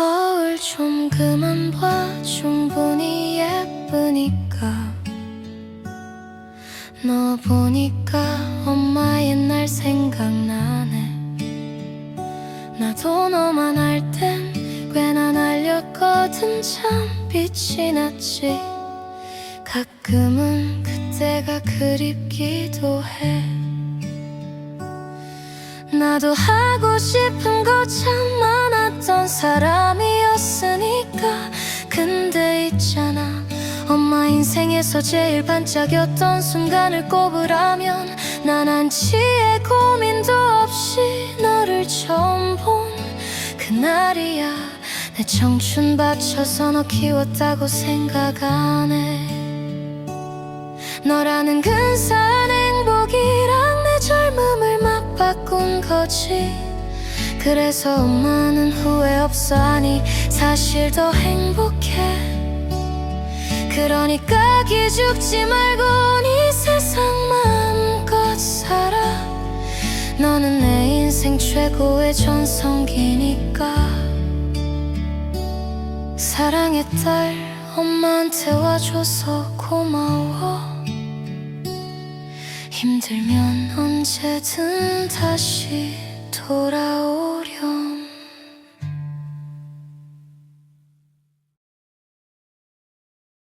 거울 좀 그만 봐. 충분히 예쁘니까. 너 보니까 엄마 옛날 생각나네. 나도 너만 할 땐 꽤나 날렸거든. 참 빛이 났지. 가끔은 그때가 그립기도 해. 나도 하고 싶은 거 참 많았던 사람이었으니까. 근데 있잖아 엄마 인생에서 제일 반짝였던 순간을 꼽으라면 난 한치의 고민도 없이 너를 처음 본 그날이야. 내 청춘 바쳐서 너 키웠다고 생각 안 해 너라는 근사한 행복이랑 내 젊음을 맞바꾼 거지 그래서 엄마는 후회 없어 하니 사실 더 행복해. 그러니까 기죽지 말고 이 세상 마음껏 살아. 너는 내 인생 최고의 전성기니까. 사랑의 딸 엄마한테 와줘서 고마워. 힘들면 언제든 다시 돌아오